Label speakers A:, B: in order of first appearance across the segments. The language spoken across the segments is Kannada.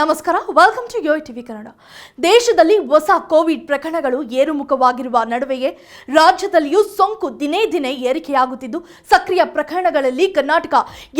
A: ನಮಸ್ಕಾರ welcome to Yo TV Kannada. ದೇಶದಲ್ಲಿ ಹೊಸ ಕೋವಿಡ್ ಪ್ರಕರಣಗಳು ಏರುಮುಖವಾಗಿರುವ ನಡುವೆಯೇ ರಾಜ್ಯದಲ್ಲಿಯೂ ಸೋಂಕು ದಿನೇ ದಿನೇ ಏರಿಕೆಯಾಗುತ್ತಿದ್ದು, ಸಕ್ರಿಯ ಪ್ರಕರಣಗಳಲ್ಲಿ ಕರ್ನಾಟಕ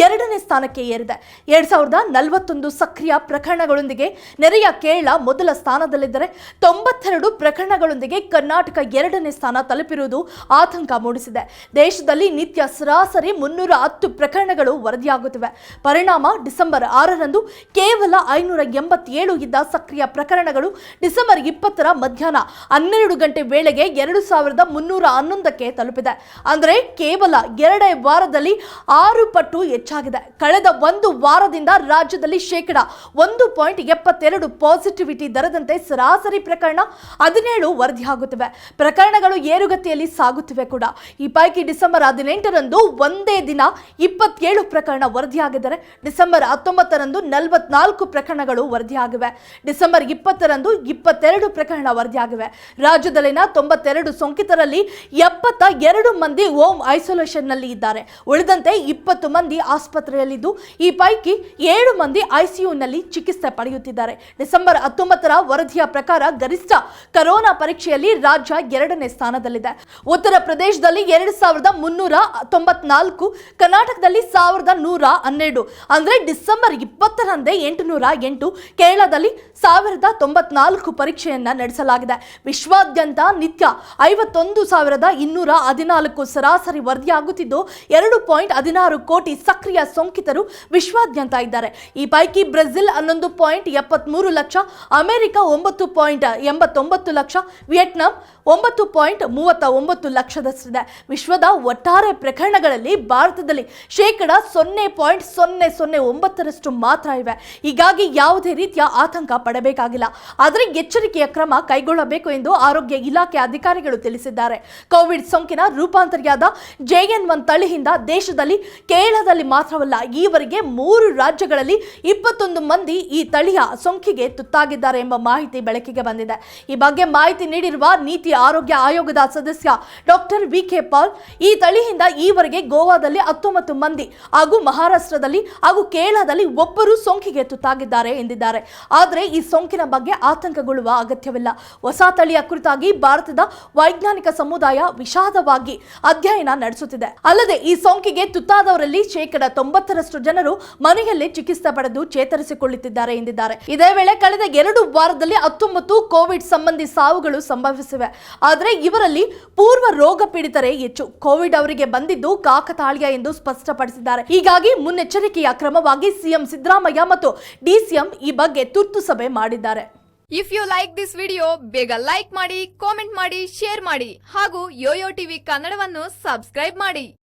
A: ಎರಡನೇ ಸ್ಥಾನಕ್ಕೆ ಏರಿದೆ. ಎರಡ್ ಸಾವಿರದ ನಲವತ್ತೊಂದು ಸಕ್ರಿಯ ಪ್ರಕರಣಗಳೊಂದಿಗೆ ನೆರೆಯ ಕೇರಳ ಮೊದಲ ಸ್ಥಾನದಲ್ಲಿದ್ದರೆ, ತೊಂಬತ್ತೆರಡು ಪ್ರಕರಣಗಳೊಂದಿಗೆ ಕರ್ನಾಟಕ ಎರಡನೇ ಸ್ಥಾನ ತಲುಪಿರುವುದು ಆತಂಕ ಮೂಡಿಸಿದೆ. ದೇಶದಲ್ಲಿ ನಿತ್ಯ ಸರಾಸರಿ ಮುನ್ನೂರ ಹತ್ತು ಪ್ರಕರಣಗಳು ವರದಿಯಾಗುತ್ತಿವೆ. ಪರಿಣಾಮ ಡಿಸೆಂಬರ್ ಆರರಂದು ಕೇವಲ ಐನೂರ ಎಂಬತ್ತೇಳು ಇದ್ದ ಸಕ್ರಿಯ ಪ್ರಕರಣಗಳು ಡಿಸೆಂಬರ್ ಇಪ್ಪತ್ತರ ಮಧ್ಯಾಹ್ನ ಹನ್ನೆರಡು ಗಂಟೆ ವೇಳೆಗೆ ಎರಡು ಸಾವಿರದ ಮುನ್ನೂರ ಹನ್ನೊಂದಕ್ಕೆ ತಲುಪಿದೆ. ಅಂದರೆ ಕೇವಲ ಎರಡೇ ವಾರದಲ್ಲಿ ಆರು ಪಟ್ಟು ಹೆಚ್ಚಾಗಿದೆ. ಕಳೆದ ಒಂದು ವಾರದಿಂದ ರಾಜ್ಯದಲ್ಲಿ ಶೇಕಡ ಒಂದು ಪಾಯಿಂಟ್ ಎಪ್ಪತ್ತೆರಡು ಪಾಸಿಟಿವಿಟಿ ದರದಂತೆ ಸರಾಸರಿ ಪ್ರಕರಣ ಹದಿನೇಳು ವರದಿಯಾಗುತ್ತಿವೆ ಪ್ರಕರಣಗಳು ಏರುಗತಿಯಲ್ಲಿ ಸಾಗುತ್ತಿವೆ ಕೂಡ. ಈ ಪೈಕಿ ಡಿಸೆಂಬರ್ ಹದಿನೆಂಟರಂದು ಒಂದೇ ದಿನ ಇಪ್ಪತ್ತೇಳು ಪ್ರಕರಣ ವರದಿಯಾಗಿದ್ದರೆ, ಡಿಸೆಂಬರ್ ಹತ್ತೊಂಬತ್ತರಂದು ನಲವತ್ನಾಲ್ಕು ಪ್ರಕರಣಗಳು ವರದಿಯಾಗಿವೆ. ಡಿಸೆಂಬರ್ ಇಪ್ಪತ್ತರಂದು ಇಪ್ಪತ್ತೆರಡು ಪ್ರಕರಣ ವರದಿಯಾಗಿವೆ. ರಾಜ್ಯದಲ್ಲಿನ ತೊಂಬತ್ತೆರಡು ಸೋಂಕಿತರಲ್ಲಿ ಎಪ್ಪತ್ತ ಎರಡು ಮಂದಿ ಹೋಮ್ ಐಸೋಲೇಷನ್ನಲ್ಲಿ ಇದ್ದಾರೆ. ಉಳಿದಂತೆ ಇಪ್ಪತ್ತು ಮಂದಿ ಆಸ್ಪತ್ರೆಯಲ್ಲಿದ್ದು, ಈ ಪೈಕಿ ಏಳು ಮಂದಿ ಐಸಿಯುನಲ್ಲಿ ಚಿಕಿತ್ಸೆ ಪಡೆಯುತ್ತಿದ್ದಾರೆ. ಡಿಸೆಂಬರ್ ಹತ್ತೊಂಬತ್ತರ ವರದಿಯ ಪ್ರಕಾರ ಗರಿಷ್ಠ ಕರೋನಾ ಪರೀಕ್ಷೆಯಲ್ಲಿ ರಾಜ್ಯ ಎರಡನೇ ಸ್ಥಾನದಲ್ಲಿದೆ. ಉತ್ತರ ಪ್ರದೇಶದಲ್ಲಿ ಎರಡು ಸಾವಿರದ ಮುನ್ನೂರ ತೊಂಬತ್ನಾಲ್ಕು, ಕರ್ನಾಟಕದಲ್ಲಿ ಸಾವಿರದ ನೂರ ಹನ್ನೆರಡು, ಅಂದ್ರೆ ಡಿಸೆಂಬರ್ ಇಪ್ಪತ್ತರಂದೇ ಎಂಟುನೂರ ಎಂಟು ಕೇರಳದಲ್ಲಿ ಸಾವಿರದ ತೊಂಬತ್ನಾಲ್ಕು ಪರೀಕ್ಷೆಯನ್ನು ನಡೆಸಲಾಗಿದೆ. ವಿಶ್ವಾದ್ಯಂತ ನಿತ್ಯ ಐವತ್ತೊಂದು ಸಾವಿರದ ಇನ್ನೂರ ಹದಿನಾಲ್ಕು ಸರಾಸರಿ ವರದಿಯಾಗುತ್ತಿದ್ದು, ಎರಡು ಪಾಯಿಂಟ್ ಹದಿನಾರು ಕೋಟಿ ಸಕ್ರಿಯ ಸೋಂಕಿತರು ವಿಶ್ವಾದ್ಯಂತ ಇದ್ದಾರೆ. ಈ ಪೈಕಿ ಬ್ರೆಜಿಲ್ ಹನ್ನೊಂದು ಪಾಯಿಂಟ್ ಎಪ್ಪತ್ಮೂರು ಲಕ್ಷ, ಅಮೆರಿಕ ಒಂಬತ್ತು ಪಾಯಿಂಟ್ ಎಂಬತ್ತೊಂಬತ್ತು ಲಕ್ಷ, ವಿಯೆಟ್ನಾಂ ಒಂಬತ್ತು ಪಾಯಿಂಟ್ ಮೂವತ್ತ ಒಂಬತ್ತು ಲಕ್ಷದಷ್ಟಿದೆ. ವಿಶ್ವದ ಒಟ್ಟಾರೆ ಪ್ರಕರಣಗಳಲ್ಲಿ ಭಾರತದಲ್ಲಿ ಶೇಕಡ ಸೊನ್ನೆ ಪಾಯಿಂಟ್ ಸೊನ್ನೆ ಸೊನ್ನೆ ಒಂಬತ್ತರಷ್ಟು ಮಾತ್ರ ಇವೆ. ಹೀಗಾಗಿ ಯಾವುದೇ ರೀತಿಯ ಆತಂಕ ಪಡಬೇಕಾಗಿಲ್ಲ. ಆದರೆ ಎಚ್ಚರಿಕೆಯ ಕ್ರಮ ಕೈಗೊಳ್ಳಬೇಕು ಎಂದು ಆರೋಗ್ಯ ಇಲಾಖೆ ಅಧಿಕಾರಿಗಳು ತಿಳಿಸಿದ್ದಾರೆ. ಕೋವಿಡ್ ಸೋಂಕಿನ ರೂಪಾಂತರಿಯಾದ ಜೆಎನ್ ಒನ್ ತಳಿಯಿಂದ ದೇಶದಲ್ಲಿ ಕೇರಳದಲ್ಲಿ ಮಾತ್ರವಲ್ಲ, ಈವರೆಗೆ ಮೂರು ರಾಜ್ಯಗಳಲ್ಲಿ ಇಪ್ಪತ್ತೊಂದು ಮಂದಿ ಈ ತಳಿಯ ಸೋಂಕಿಗೆ ತುತ್ತಾಗಿದ್ದಾರೆ ಎಂಬ ಮಾಹಿತಿ ಬೆಳಕಿಗೆ ಬಂದಿದೆ. ಈ ಬಗ್ಗೆ ಮಾಹಿತಿ ನೀಡಿರುವ ನೀತಿ ಆರೋಗ್ಯ ಆಯೋಗದ ಸದಸ್ಯ ಡಾಕ್ಟರ್ ವಿ ಕೆ ಪಾಲ್, ಈ ತಳಿಯಿಂದ ಈವರೆಗೆ ಗೋವಾದಲ್ಲಿ ಹತ್ತೊಂಬತ್ತು ಮಂದಿ ಹಾಗೂ ಮಹಾರಾಷ್ಟ್ರದಲ್ಲಿ ಹಾಗೂ ಕೇರಳದಲ್ಲಿ ಒಬ್ಬರು ಸೋಂಕಿಗೆ ತುತ್ತಾಗಿದ್ದಾರೆ ಎಂದಿದ್ದಾರೆ. ಆದರೆ ಈ ಸೋಂಕಿನ ಬಗ್ಗೆ ಆತಂಕಗೊಳ್ಳುವ ಅಗತ್ಯವಿಲ್ಲ. ಹೊಸ ತಳಿಯ ಕುರಿತಾಗಿ ಭಾರತದ ವೈಜ್ಞಾನಿಕ ಸಮುದಾಯ ವಿಷಾದವಾಗಿ ಅಧ್ಯಯನ ನಡೆಸುತ್ತಿದೆ. ಅಲ್ಲದೆ ಈ ಸೋಂಕಿಗೆ ತುತ್ತಾದವರಲ್ಲಿ ಶೇಕಡ ತೊಂಬತ್ತರಷ್ಟು ಜನರು ಮನೆಯಲ್ಲೇ ಚಿಕಿತ್ಸೆ ಪಡೆದು ಚೇತರಿಸಿಕೊಳ್ಳುತ್ತಿದ್ದಾರೆ ಎಂದಿದ್ದಾರೆ. ಇದೇ ವೇಳೆ ಕಳೆದ ಎರಡು ವಾರದಲ್ಲಿ ಹತ್ತೊಂಬತ್ತು ಕೋವಿಡ್ ಸಂಬಂಧಿ ಸಾವುಗಳು ಸಂಭವಿಸಿವೆ. ಆದರೆ ಇವರಲ್ಲಿ ಪೂರ್ವ ರೋಗ ಪೀಡಿತರೇ ಹೆಚ್ಚು. ಕೋವಿಡ್ ಅವರಿಗೆ ಬಂದಿದ್ದು ಕಾಕತಾಳೀಯ ಎಂದು ಸ್ಪಷ್ಟಪಡಿಸಿದ್ದಾರೆ. ಹೀಗಾಗಿ ಮುನ್ನೆಚ್ಚರಿಕೆಯ ಕ್ರಮವಾಗಿ ಸಿಎಂ ಸಿದ್ದರಾಮಯ್ಯ ಮತ್ತು ಡಿಸಿಎಂ ಈ ಬಗ್ಗೆ ತುರ್ತು ಸಭೆ ಮಾಡಿದ್ದಾರೆ.
B: If you like this video ಬೇಗ ಲೈಕ್ ಮಾಡಿ ಕಾಮೆಂಟ್ ಮಾಡಿ ಶೇರ್ ಮಾಡಿ ಹಾಗೂ ಯೋಯೋ ಟಿವಿ ಕನ್ನಡವನ್ನು ಸಬ್ಸ್ಕ್ರೈಬ್ ಮಾಡಿ.